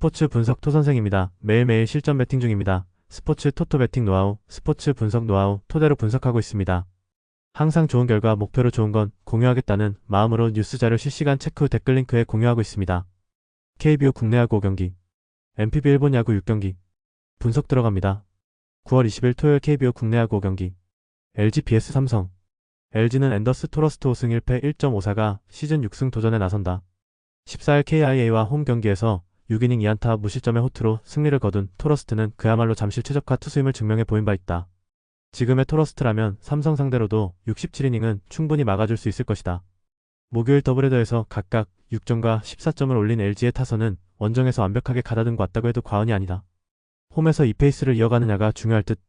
스포츠 분석 토 선생입니다. 매일매일 실전 배팅 중입니다. 스포츠 토토 배팅 노하우, 스포츠 분석 노하우 토대로 분석하고 있습니다. 항상 좋은 결과 목표로 좋은 건 공유하겠다는 마음으로 뉴스 자료 실시간 체크 후 댓글 링크에 공유하고 있습니다. KBO 국내 야구 5경기, MPB 일본 야구 6경기 분석 들어갑니다. 9월 20일 토요일 KBO 국내 야구 5경기 LG BS 삼성 LG는 앤더스 토러스트 5승 1패 1.54가 시즌 6승 도전에 나선다. 14일 KIA와 홈 경기에서 6이닝 2안타 무실점의 호투로 승리를 거둔 토러스트는 그야말로 잠실 최적화 투수임을 증명해 보인 바 있다. 지금의 토러스트라면 삼성 상대로도 67이닝은 충분히 막아줄 수 있을 것이다. 목요일 더블헤더에서 각각 6점과 14점을 올린 LG의 타선은 원정에서 완벽하게 가다듬고 왔다고 해도 과언이 아니다. 홈에서 이 페이스를 이어가느냐가 중요할 듯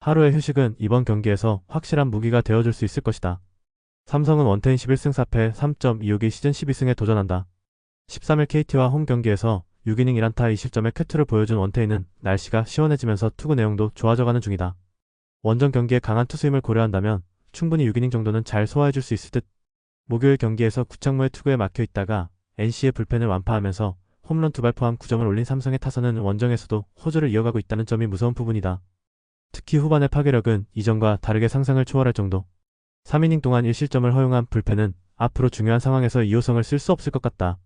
하루의 휴식은 이번 경기에서 확실한 무기가 되어줄 수 있을 것이다. 삼성은 원태인 11승 4패 3.26이 시즌 12승에 도전한다. 13일 KT와 홈 경기에서 6이닝 1안타 2실점의 쾌투를 보여준 원태인은 날씨가 시원해지면서 투구 내용도 좋아져가는 중이다. 원정 경기에 강한 투수임을 고려한다면 충분히 6이닝 정도는 잘 소화해줄 수 있을 듯. 목요일 경기에서 구창모의 투구에 막혀 있다가 NC의 불펜을 완파하면서 홈런 두 발 포함 9점을 올린 삼성의 타선은 원정에서도 호조를 이어가고 있다는 점이 무서운 부분이다. 특히 후반의 파괴력은 이전과 다르게 상상을 초월할 정도. 3이닝 동안 1실점을 허용한 불펜은 앞으로 중요한 상황에서 2호성을 쓸 수 없을 것 같다.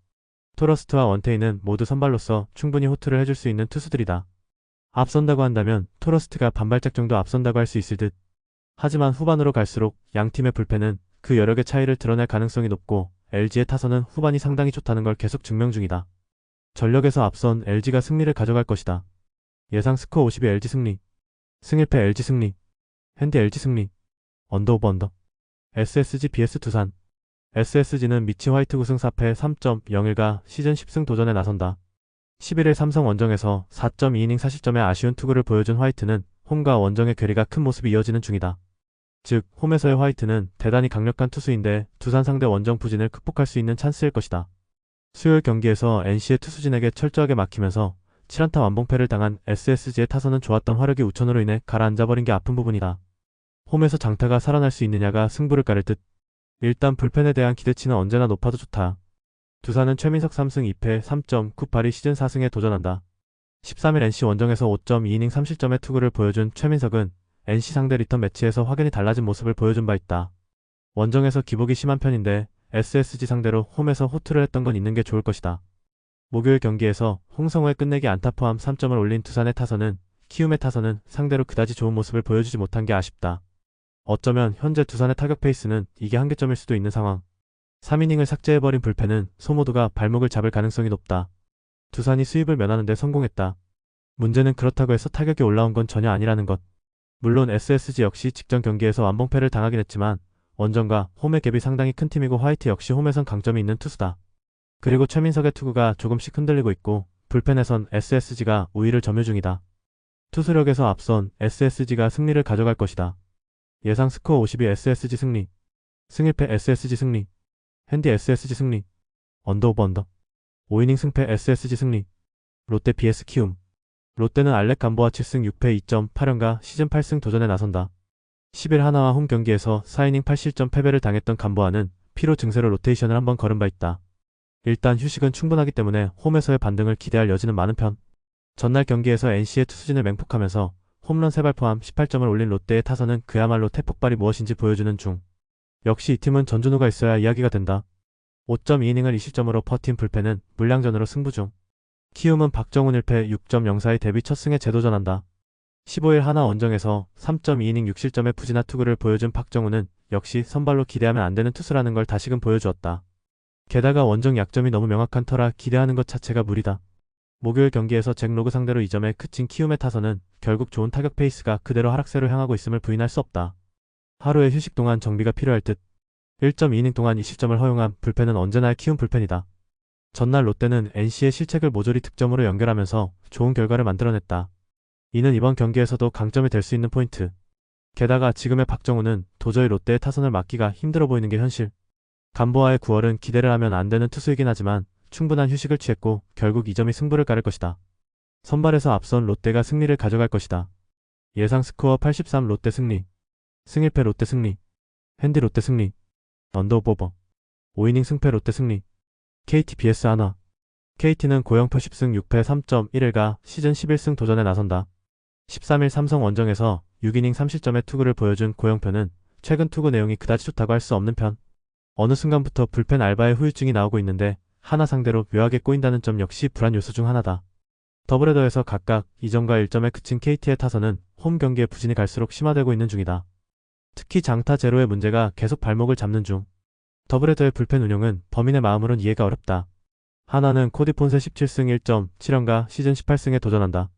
토러스트와 원테인은 모두 선발로서 충분히 호투를 해줄 수 있는 투수들이다. 앞선다고 한다면 토러스트가 반발짝 정도 앞선다고 할 수 있을 듯. 하지만 후반으로 갈수록 양 팀의 불펜은 그 여력의 차이를 드러낼 가능성이 높고 LG의 타선은 후반이 상당히 좋다는 걸 계속 증명 중이다. 전력에서 앞선 LG가 승리를 가져갈 것이다. 예상 스코어 50의 LG 승리. 승일패 LG 승리. 핸디 LG 승리. 언더 오버 언더. SSG BS 두산. SSG는 미치 화이트 구승 4패 3.01가 시즌 10승 도전에 나선다. 11일 삼성 원정에서 4.2이닝 4실점의 아쉬운 투구를 보여준 화이트는 홈과 원정의 괴리가 큰 모습이 이어지는 중이다. 즉, 홈에서의 화이트는 대단히 강력한 투수인데 두산 상대 원정 부진을 극복할 수 있는 찬스일 것이다. 수요일 경기에서 NC의 투수진에게 철저하게 막히면서 7안타 완봉패를 당한 SSG의 타선은 좋았던 화력이 우천으로 인해 가라앉아버린 게 아픈 부분이다. 홈에서 장타가 살아날 수 있느냐가 승부를 가를 듯. 일단 불펜에 대한 기대치는 언제나 높아도 좋다. 두산은 최민석 3승 2패 3.98이 시즌 4승에 도전한다. 13일 NC 원정에서 5.2이닝 3실점의 투구를 보여준 최민석은 NC 상대 리턴 매치에서 확연히 달라진 모습을 보여준 바 있다. 원정에서 기복이 심한 편인데 SSG 상대로 홈에서 호투를 했던 건 있는 게 좋을 것이다. 목요일 경기에서 홍성호의 끝내기 안타 포함 3점을 올린 두산의 타선은 키움의 타선은 상대로 그다지 좋은 모습을 보여주지 못한 게 아쉽다. 어쩌면 현재 두산의 타격 페이스는 이게 한계점일 수도 있는 상황. 3이닝을 삭제해버린 불펜은 소모두가 발목을 잡을 가능성이 높다. 두산이 수입을 면하는 데 성공했다. 문제는 그렇다고 해서 타격이 올라온 건 전혀 아니라는 것. 물론 SSG 역시 직전 경기에서 완봉패를 당하긴 했지만 원정과 홈의 갭이 상당히 큰 팀이고 화이트 역시 홈에선 강점이 있는 투수다. 그리고 최민석의 투구가 조금씩 흔들리고 있고 불펜에선 SSG가 우위를 점유 중이다. 투수력에서 앞선 SSG가 승리를 가져갈 것이다. 예상 스코어 52 SSG 승리. 승일패 SSG 승리. 핸디 SSG 승리. 언더 오버 언더. 5이닝 승패 SSG 승리. 롯데 BS 키움. 롯데는 알렉 감보아 7승 6패 2.8연가 시즌 8승 도전에 나선다. 10일 하나와 홈 경기에서 4이닝 8실점 패배를 당했던 감보아는 피로 증세로 로테이션을 한번 걸은 바 있다. 일단 휴식은 충분하기 때문에 홈에서의 반등을 기대할 여지는 많은 편. 전날 경기에서 NC의 투수진을 맹폭하면서 홈런 3발 포함 18점을 올린 롯데의 타선은 그야말로 태폭발이 무엇인지 보여주는 중. 역시 이 팀은 전준우가 있어야 이야기가 된다. 5.2이닝을 2실점으로 퍼팀 불펜은 물량전으로 승부 중. 키움은 박정훈 1패 6.04의 데뷔 첫 승에 재도전한다. 15일 하나 원정에서 3.2이닝 6실점의 부진한 투구를 보여준 박정훈은 역시 선발로 기대하면 안 되는 투수라는 걸 다시금 보여주었다. 게다가 원정 약점이 너무 명확한 터라 기대하는 것 자체가 무리다. 목요일 경기에서 잭 로그 상대로 2점에 그친 키움의 타선은 결국 좋은 타격 페이스가 그대로 하락세로 향하고 있음을 부인할 수 없다. 하루의 휴식 동안 정비가 필요할 듯 1.2이닝 동안 2실점을 허용한 불펜은 언제나 키움 불펜이다. 전날 롯데는 NC의 실책을 모조리 득점으로 연결하면서 좋은 결과를 만들어냈다. 이는 이번 경기에서도 강점이 될 수 있는 포인트. 게다가 지금의 박정우는 도저히 롯데의 타선을 막기가 힘들어 보이는 게 현실. 간보아의 9월은 기대를 하면 안 되는 투수이긴 하지만 충분한 휴식을 취했고 결국 이 점이 승부를 가를 것이다. 선발에서 앞선 롯데가 승리를 가져갈 것이다. 예상 스코어 83 롯데 승리. 승일패 롯데 승리. 핸디 롯데 승리. 언더 오버. 5이닝 승패 롯데 승리. KT BS 하나. KT는 고영표 10승 6패 3.1일가 시즌 11승 도전에 나선다. 13일 삼성 원정에서 6이닝 3실점의 투구를 보여준 고영표는 최근 투구 내용이 그다지 좋다고 할 수 없는 편. 어느 순간부터 불펜 알바의 후유증이 나오고 있는데 하나 상대로 묘하게 꼬인다는 점 역시 불안 요소 중 하나다. 더블에 더해서 각각 2점과 1점에 그친 KT의 타선은 홈 경기의 부진이 갈수록 심화되고 있는 중이다. 특히 장타 제로의 문제가 계속 발목을 잡는 중. 더블에 더의 불펜 운용은 범인의 마음으론 이해가 어렵다. 하나는 코디 폰세 17승 1.7연가 시즌 18승에 도전한다.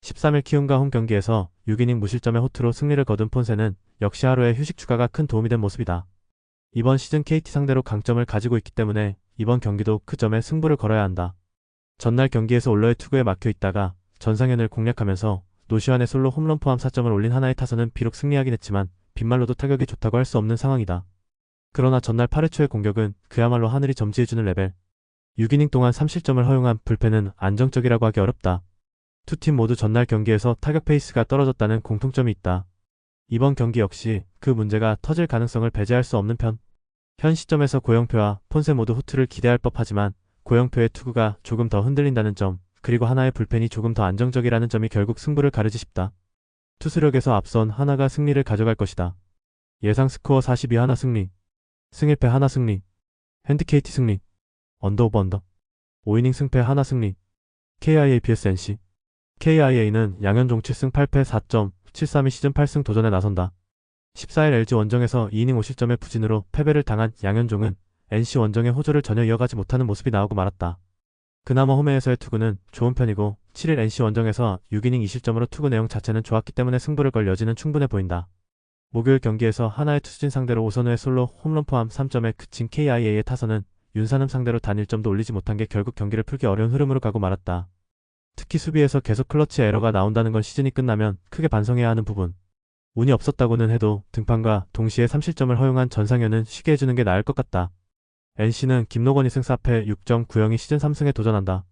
13일 키움과 홈 경기에서 6이닝 무실점의 호투로 승리를 거둔 폰세는 역시 하루의 휴식 추가가 큰 도움이 된 모습이다. 이번 시즌 KT 상대로 강점을 가지고 있기 때문에 이번 경기도 그 점에 승부를 걸어야 한다. 전날 경기에서 올러의 투구에 막혀 있다가 전상현을 공략하면서 노시환의 솔로 홈런 포함 4점을 올린 하나의 타선은 비록 승리하긴 했지만 빗말로도 타격이 좋다고 할 수 없는 상황이다. 그러나 전날 8회 초의 공격은 그야말로 하늘이 점지해주는 레벨. 6이닝 동안 3실점을 허용한 불펜은 안정적이라고 하기 어렵다. 두 팀 모두 전날 경기에서 타격 페이스가 떨어졌다는 공통점이 있다. 이번 경기 역시 그 문제가 터질 가능성을 배제할 수 없는 편. 현 시점에서 고영표와 폰세 모두 후투를 기대할 법하지만 고영표의 투구가 조금 더 흔들린다는 점, 그리고 하나의 불펜이 조금 더 안정적이라는 점이 결국 승부를 가르지 싶다. 투수력에서 앞선 하나가 승리를 가져갈 것이다. 예상 스코어 42 하나 승리, 승일패 하나 승리, 핸드케이티 승리, 언더 오버 언더, 5이닝 승패 하나 승리, KIA vs NC. KIA는 양현종 7승 8패 4.73이 시즌 8승 도전에 나선다. 14일 LG 원정에서 2이닝 5실점의 부진으로 패배를 당한 양현종은 NC 원정의 호조를 전혀 이어가지 못하는 모습이 나오고 말았다. 그나마 홈에서의 투구는 좋은 편이고 7일 NC 원정에서 6이닝 2실점으로 투구 내용 자체는 좋았기 때문에 승부를 걸 여지는 충분해 보인다. 목요일 경기에서 하나의 투수진 상대로 오선우의 솔로 홈런 포함 3점에 그친 KIA의 타선은 윤산음 상대로 단 1점도 올리지 못한 게 결국 경기를 풀기 어려운 흐름으로 가고 말았다. 특히 수비에서 계속 클러치 에러가 나온다는 건 시즌이 끝나면 크게 반성해야 하는 부분. 운이 없었다고는 해도 등판과 동시에 3실점을 허용한 전상현은 쉬게 해주는 게 나을 것 같다. NC는 김노건 2승 4패 6.90이 시즌 3승에 도전한다.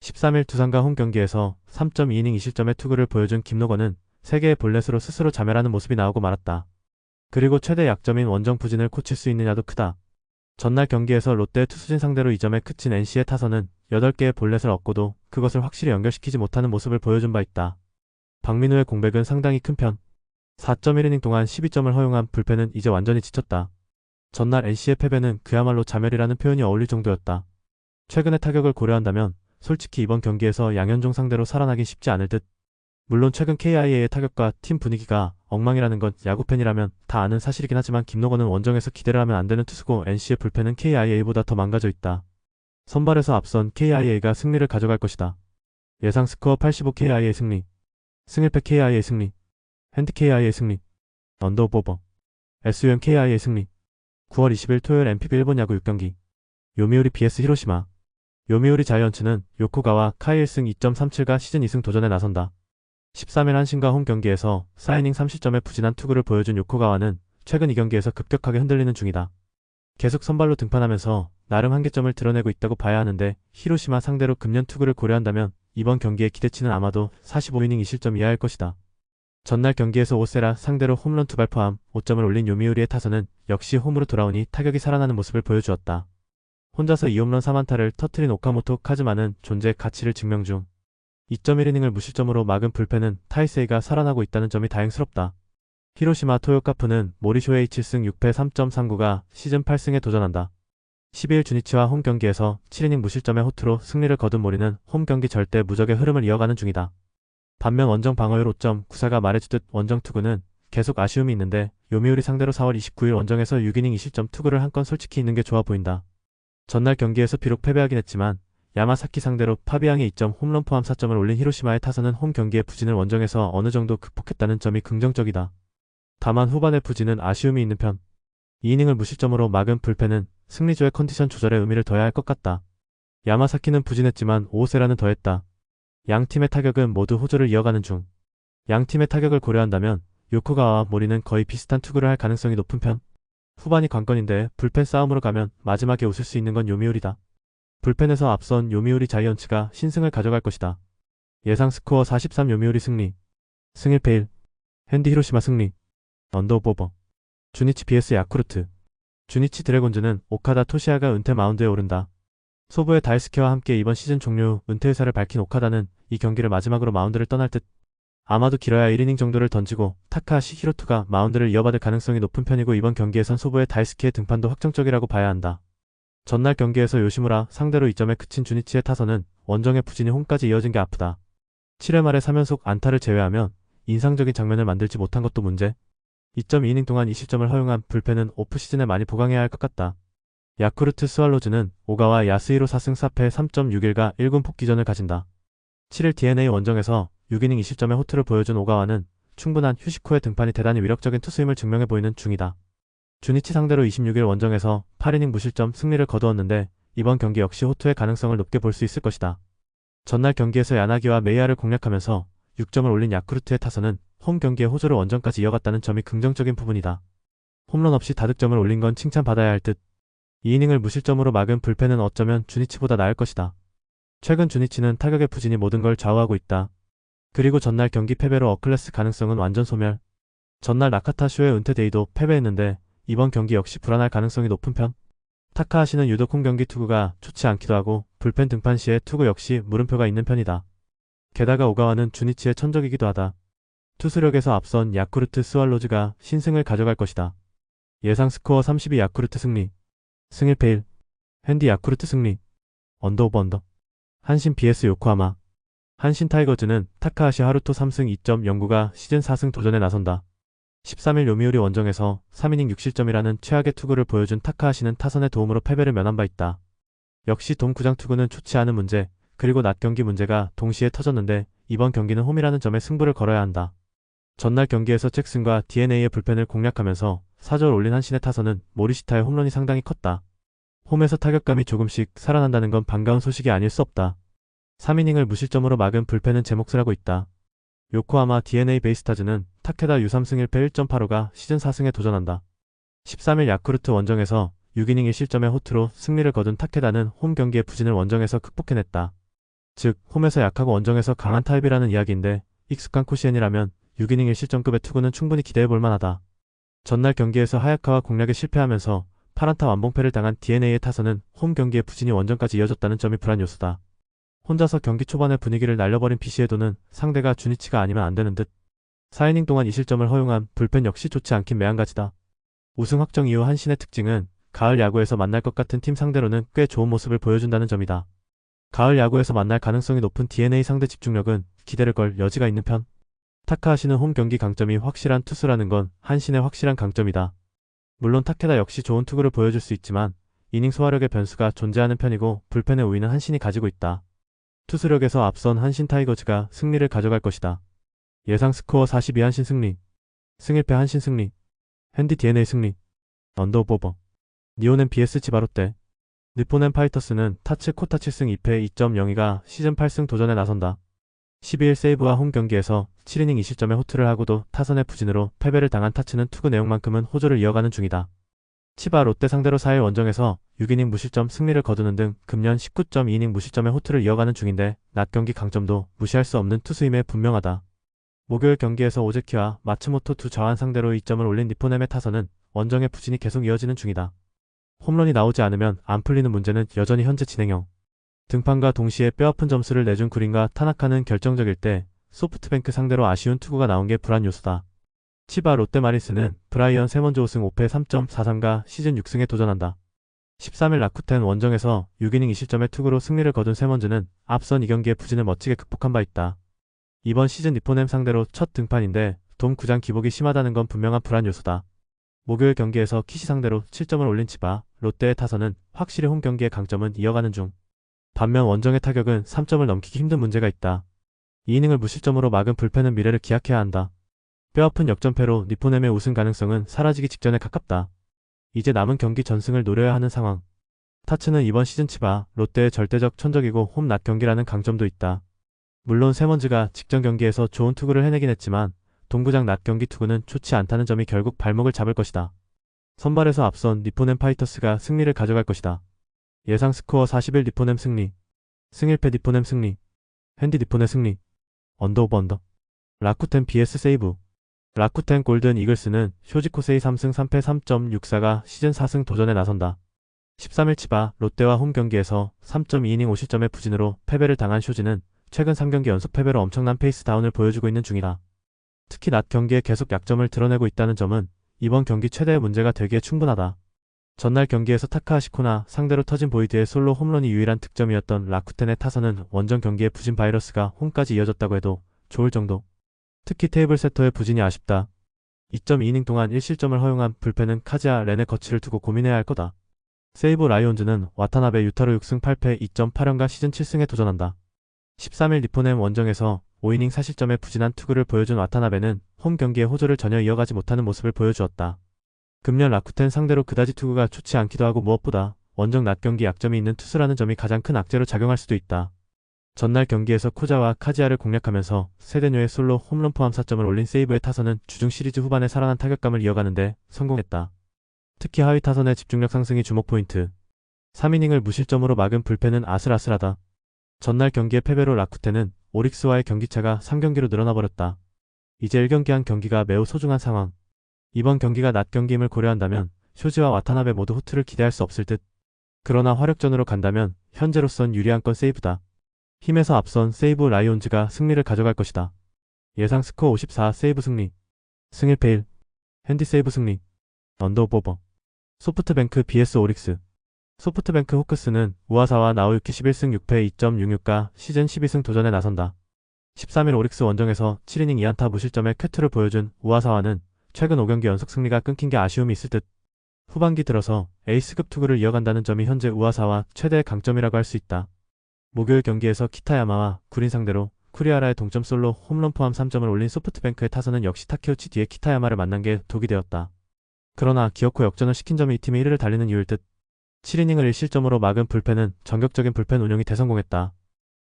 13일 두산과 홈 경기에서 3.2이닝 2실점의 투구를 보여준 김노건은 3개의 볼넷으로 스스로 자멸하는 모습이 나오고 말았다. 그리고 최대 약점인 원정 부진을 고칠 수 있느냐도 크다. 전날 경기에서 롯데 투수진 상대로 2점에 그친 NC의 타선은 8개의 볼넷을 얻고도 그것을 확실히 연결시키지 못하는 모습을 보여준 바 있다. 박민우의 공백은 상당히 큰 편. 4.1이닝 동안 12점을 허용한 불펜은 이제 완전히 지쳤다. 전날 NC의 패배는 그야말로 자멸이라는 표현이 어울릴 정도였다. 최근의 타격을 고려한다면 솔직히 이번 경기에서 양현종 상대로 살아나긴 쉽지 않을 듯. 물론 최근 KIA의 타격과 팀 분위기가 엉망이라는 건 야구팬이라면 다 아는 사실이긴 하지만 김노건은 원정에서 기대를 하면 안 되는 투수고 NC의 불펜은 KIA보다 더 망가져 있다. 선발에서 앞선 KIA가 승리를 가져갈 것이다. 예상 스코어 85 KIA 승리. 승일패 KIA 승리. KIA 승리. 언더오버. SUM KIA 승리. 9월 20일 토요일 MPB 일본 야구 6경기. 요미우리 BS 히로시마. 요미우리 자이언츠는 요코가와 카이일승 2.37가 시즌 2승 도전에 나선다. 13일 한신과 홈 경기에서 4이닝 30점의 부진한 투구를 보여준 요코가와는 최근 이 경기에서 급격하게 흔들리는 중이다. 계속 선발로 등판하면서 나름 한계점을 드러내고 있다고 봐야 하는데 히로시마 상대로 금년 투구를 고려한다면 이번 경기의 기대치는 아마도 45이닝 2실점 이하일 것이다. 전날 경기에서 오세라 상대로 홈런 두 발 포함 5점을 올린 요미우리의 타선은 역시 홈으로 돌아오니 타격이 살아나는 모습을 보여주었다. 혼자서 2홈런 3안타를 터트린 오카모토 카즈마는 존재의 가치를 증명 중. 2.1이닝을 무실점으로 막은 불펜은 타이세이가 살아나고 있다는 점이 다행스럽다. 히로시마 토요카프는 모리쇼의 7승 6패 3.39가 시즌 8승에 도전한다. 12일 주니치와 홈 경기에서 7이닝 무실점의 호투로 승리를 거둔 모리는 홈 경기 절대 무적의 흐름을 이어가는 중이다. 반면 원정 방어율 5.94가 말해주듯 원정 투구는 계속 아쉬움이 있는데 요미우리 상대로 4월 29일 원정에서 6이닝 2실점 투구를 한 건 솔직히 있는 게 좋아 보인다. 전날 경기에서 비록 패배하긴 했지만 야마사키 상대로 파비앙의 2점 홈런 포함 4점을 올린 히로시마의 타선은 홈 경기의 부진을 원정에서 어느 정도 극복했다는 점이 긍정적이다. 다만 후반의 부진은 아쉬움이 있는 편. 2이닝을 무실점으로 막은 불펜은 승리조의 컨디션 조절에 의미를 둬야 할 것 같다. 야마사키는 부진했지만 오세라는 더했다. 양 팀의 타격은 모두 호조를 이어가는 중. 양 팀의 타격을 고려한다면 요코가와 모리는 거의 비슷한 투구를 할 가능성이 높은 편. 후반이 관건인데 불펜 싸움으로 가면 마지막에 웃을 수 있는 건 요미우리다. 불펜에서 앞선 요미우리 자이언츠가 신승을 가져갈 것이다. 예상 스코어 43 요미우리 승리. 승일패 1. 핸디 히로시마 승리. 언더오버. 주니치 BS 야쿠르트. 주니치 드래곤즈는 오카다 토시아가 은퇴 마운드에 오른다. 소부의 다이스케와 함께 이번 시즌 종료 후 은퇴 의사를 밝힌 오카다는 이 경기를 마지막으로 마운드를 떠날 듯 아마도 길어야 1이닝 정도를 던지고 타카하시 히로투가 마운드를 이어받을 가능성이 높은 편이고 이번 경기에선 소부의 다이스키의 등판도 확정적이라고 봐야 한다. 전날 경기에서 요시무라 상대로 2점에 그친 주니치의 타선은 원정의 부진이 홈까지 이어진 게 아프다. 7회 말에 3연속 안타를 제외하면 인상적인 장면을 만들지 못한 것도 문제. 2.2이닝 동안 이 실점을 허용한 불펜은 오프시즌에 많이 보강해야 할 것 같다. 야쿠르트 스왈로즈는 오가와 야스히로 4승 4패 3.61가 1군 복귀전을 가진다. 7일 DNA 원정에서 6이닝 20점의 호투를 보여준 오가와는 충분한 휴식 후의 등판이 대단히 위력적인 투수임을 증명해 보이는 중이다. 주니치 상대로 26일 원정에서 8이닝 무실점 승리를 거두었는데 이번 경기 역시 호투의 가능성을 높게 볼 수 있을 것이다. 전날 경기에서 야나기와 메이아를 공략하면서 6점을 올린 야쿠르트의 타선은 홈 경기의 호조를 원정까지 이어갔다는 점이 긍정적인 부분이다. 홈런 없이 다득점을 올린 건 칭찬받아야 할 듯. 2이닝을 무실점으로 막은 불펜은 어쩌면 주니치보다 나을 것이다. 최근 주니치는 타격의 부진이 모든 걸 좌우하고 있다. 그리고 전날 경기 패배로 어클래스 가능성은 완전 소멸. 전날 나카타 쇼의 은퇴 데이도 패배했는데 이번 경기 역시 불안할 가능성이 높은 편. 타카하시는 유독 홈 경기 투구가 좋지 않기도 하고 불펜 등판 시에 투구 역시 물음표가 있는 편이다. 게다가 오가와는 주니치의 천적이기도 하다. 투수력에서 앞선 야쿠르트 스왈로즈가 신승을 가져갈 것이다. 예상 스코어 32 야쿠르트 승리. 승일 페일. 핸디 야쿠르트 승리. 언더 오버 언더. 한신 BS 요코하마. 한신 타이거즈는 타카하시 하루토 3승 2.09가 시즌 4승 도전에 나선다. 13일 요미우리 원정에서 3이닝 6실점이라는 최악의 투구를 보여준 타카하시는 타선의 도움으로 패배를 면한 바 있다. 역시 동구장 투구는 좋지 않은 문제, 그리고 낮 경기 문제가 동시에 터졌는데 이번 경기는 홈이라는 점에 승부를 걸어야 한다. 전날 경기에서 잭슨과 DNA의 불펜을 공략하면서 사절 올린 한신의 타선은 모리시타의 홈런이 상당히 컸다. 홈에서 타격감이 조금씩 살아난다는 건 반가운 소식이 아닐 수 없다. 3이닝을 무실점으로 막은 불펜은 제 몫을 하고 있다. 요코하마 DNA 베이스타즈는 타케다 U3승 1패 1.85가 시즌 4승에 도전한다. 13일 야쿠르트 원정에서 6이닝 1실점의 호투로 승리를 거둔 타케다는 홈 경기의 부진을 원정에서 극복해냈다. 즉, 홈에서 약하고 원정에서 강한 타입이라는 이야기인데 익숙한 코시엔이라면 6이닝 1실점급의 투구는 충분히 기대해볼 만하다. 전날 경기에서 하야카와 공략에 실패하면서 파란타 완봉패를 당한 DNA의 타선은 홈 경기의 부진이 원정까지 이어졌다는 점이 불안 요소다. 혼자서 경기 초반의 분위기를 날려버린 비시에도는 상대가 주니치가 아니면 안 되는 듯. 4이닝 동안 2실점을 허용한 불펜 역시 좋지 않긴 매한가지다. 우승 확정 이후 한신의 특징은 가을 야구에서 만날 것 같은 팀 상대로는 꽤 좋은 모습을 보여준다는 점이다. 가을 야구에서 만날 가능성이 높은 DNA 상대 집중력은 기대를 걸 여지가 있는 편. 타카하시는 홈 경기 강점이 확실한 투수라는 건 한신의 확실한 강점이다. 물론 타케다 역시 좋은 투구를 보여줄 수 있지만 이닝 소화력의 변수가 존재하는 편이고 불펜의 우위는 한신이 가지고 있다. 투수력에서 앞선 한신 타이거즈가 승리를 가져갈 것이다. 예상 스코어 42 한신 승리. 승일패 한신 승리. 핸디 DNA 승리. 언더오버버. 니오넨 BS 지바롯데. 니포넨 파이터스는 타츠 코타 7승 2패 2.02가 시즌 8승 도전에 나선다. 12일 세이브와 홈 경기에서 7이닝 2실점의 호투를 하고도 타선의 부진으로 패배를 당한 타츠는 투구 내용만큼은 호조를 이어가는 중이다. 치바 롯데 상대로 4일 원정에서 6이닝 무실점 승리를 거두는 등 금년 19.2이닝 무실점의 호투를 이어가는 중인데 낮 경기 강점도 무시할 수 없는 투수임에 분명하다. 목요일 경기에서 오제키와 마츠모토 두 좌완 상대로 2점을 올린 니포넴의 타선은 원정의 부진이 계속 이어지는 중이다. 홈런이 나오지 않으면 안 풀리는 문제는 여전히 현재 진행형. 등판과 동시에 뼈아픈 점수를 내준 구린과 타나카는 결정적일 때 소프트뱅크 상대로 아쉬운 투구가 나온 게 불안 요소다. 치바 롯데 마리스는 브라이언 세먼조 우승 5패 3.43가 시즌 6승에 도전한다. 13일 라쿠텐 원정에서 6이닝 2실점의 투구로 승리를 거둔 세먼즈는 앞선 2경기의 부진을 멋지게 극복한 바 있다. 이번 시즌 니포넴 상대로 첫 등판인데 돔 구장 기복이 심하다는 건 분명한 불안 요소다. 목요일 경기에서 키시 상대로 7점을 올린 치바, 롯데의 타선은 확실히 홈 경기의 강점은 이어가는 중. 반면 원정의 타격은 3점을 넘기기 힘든 문제가 있다. 2이닝을 무실점으로 막은 불펜은 미래를 기약해야 한다. 뼈아픈 역전패로 니포넴의 우승 가능성은 사라지기 직전에 가깝다. 이제 남은 경기 전승을 노려야 하는 상황. 타츠는 이번 시즌 치바 롯데의 절대적 천적이고 홈 낮 경기라는 강점도 있다. 물론 세먼즈가 직전 경기에서 좋은 투구를 해내긴 했지만 동구장 낮 경기 투구는 좋지 않다는 점이 결국 발목을 잡을 것이다. 선발에서 앞선 니포넴 파이터스가 승리를 가져갈 것이다. 예상 스코어 41 니포넴 승리. 승일패 니포넴 승리. 핸디 니포넴 승리. 언더 오버 언더. 라쿠텐 BS 세이브. 라쿠텐 골든 이글스는 쇼지코세이 3승 3패 3.64가 시즌 4승 도전에 나선다. 13일 치바 롯데와 홈 경기에서 3.2이닝 5실점의 부진으로 패배를 당한 쇼지는 최근 3경기 연속 패배로 엄청난 페이스 다운을 보여주고 있는 중이다. 특히 낮 경기에 계속 약점을 드러내고 있다는 점은 이번 경기 최대의 문제가 되기에 충분하다. 전날 경기에서 타카하시코나 상대로 터진 보이드의 솔로 홈런이 유일한 득점이었던 라쿠텐의 타선은 원정 경기에 부진 바이러스가 홈까지 이어졌다고 해도 좋을 정도. 특히 테이블 세터의 부진이 아쉽다. 2.2이닝 동안 1실점을 허용한 불펜은 카지아 렌의 거치를 두고 고민해야 할 거다. 세이브 라이온즈는 와타나베 유타로 6승 8패 2.8연간 시즌 7승에 도전한다. 13일 니포넴 원정에서 5이닝 4실점의 부진한 투구를 보여준 와타나베는 홈 경기에 호조를 전혀 이어가지 못하는 모습을 보여주었다. 금년 라쿠텐 상대로 그다지 투구가 좋지 않기도 하고 무엇보다 원정 낮 경기 약점이 있는 투수라는 점이 가장 큰 악재로 작용할 수도 있다. 전날 경기에서 코자와 카지아를 공략하면서 세데뇨의 솔로 홈런 포함 4점을 올린 세이브의 타선은 주중 시리즈 후반에 살아난 타격감을 이어가는데 성공했다. 특히 하위 타선의 집중력 상승이 주목 포인트. 3이닝을 무실점으로 막은 불펜은 아슬아슬하다. 전날 경기의 패배로 라쿠텐은 오릭스와의 경기차가 3경기로 늘어나 버렸다. 이제 1경기 한 경기가 매우 소중한 상황. 이번 경기가 낮 경기임을 고려한다면 쇼지와 와타나베 모두 호투를 기대할 수 없을 듯. 그러나 화력전으로 간다면 현재로선 유리한 건 세이브다. 힘에서 앞선 세이브 라이온즈가 승리를 가져갈 것이다. 예상 스코어 54 세이브 승리. 승일 페일. 핸디 세이브 승리. 언더 오버버. 소프트뱅크 BS 오릭스. 소프트뱅크 호크스는 우아사와 나우유키 11승 6패 2.66가 시즌 12승 도전에 나선다. 13일 오릭스 원정에서 7이닝 2안타 무실점의 쾌투를 보여준 우아사와는 최근 5경기 연속 승리가 끊긴 게 아쉬움이 있을 듯. 후반기 들어서 에이스급 투구를 이어간다는 점이 현재 우아사와 최대의 강점이라고 할 수 있다. 목요일 경기에서 키타야마와 구린 상대로 쿠리아라의 동점 솔로 홈런 포함 3점을 올린 소프트뱅크의 타선은 역시 타케우치 뒤에 키타야마를 만난 게 독이 되었다. 그러나 기어코 역전을 시킨 점이 이 팀의 1위를 달리는 이유일 듯. 7이닝을 1실점으로 막은 불펜은 전격적인 불펜 운영이 대성공했다.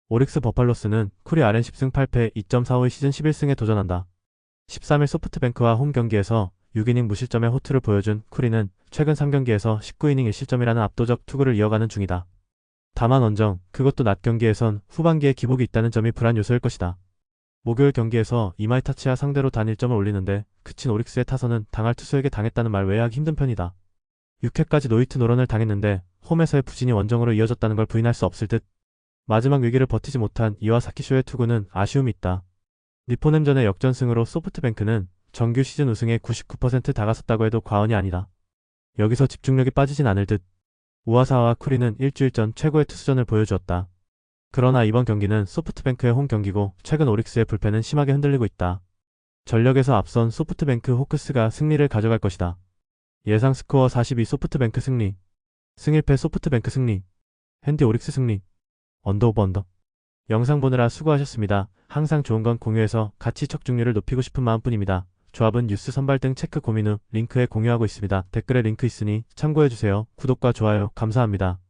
오릭스 버팔로스는 쿠리 아렌 10승 8패 2.45의 시즌 11승에 도전한다. 13일 소프트뱅크와 홈 경기에서 6이닝 무실점의 호투를 보여준 쿠리는 최근 3경기에서 19이닝 1실점이라는 압도적 투구를 이어가는 중이다. 다만 원정, 그것도 낮 경기에선 후반기에 기복이 있다는 점이 불안 요소일 것이다. 목요일 경기에서 이마이타치와 상대로 단 1점을 올리는데 그친 오릭스의 타선은 당할 투수에게 당했다는 말 외에 하기 힘든 편이다. 6회까지 노이트 노런을 당했는데 홈에서의 부진이 원정으로 이어졌다는 걸 부인할 수 없을 듯. 마지막 위기를 버티지 못한 이와사키쇼의 투구는 아쉬움이 있다. 니포넴전의 역전승으로 소프트뱅크는 정규 시즌 우승에 99% 다가섰다고 해도 과언이 아니다. 여기서 집중력이 빠지진 않을 듯. 우아사와 쿠리는 일주일 전 최고의 투수전을 보여주었다. 그러나 이번 경기는 소프트뱅크의 홈 경기고 최근 오릭스의 불펜은 심하게 흔들리고 있다. 전력에서 앞선 소프트뱅크 호크스가 승리를 가져갈 것이다. 예상 스코어 42 소프트뱅크 승리. 승일패 소프트뱅크 승리. 핸디 오릭스 승리. 언더 오버 언더. 영상 보느라 수고하셨습니다. 항상 좋은 건 공유해서 같이 척중률을 높이고 싶은 마음뿐입니다. 조합은 뉴스 선발 등 체크 고민 후 링크에 공유하고 있습니다. 댓글에 링크 있으니 참고해주세요. 구독과 좋아요 감사합니다.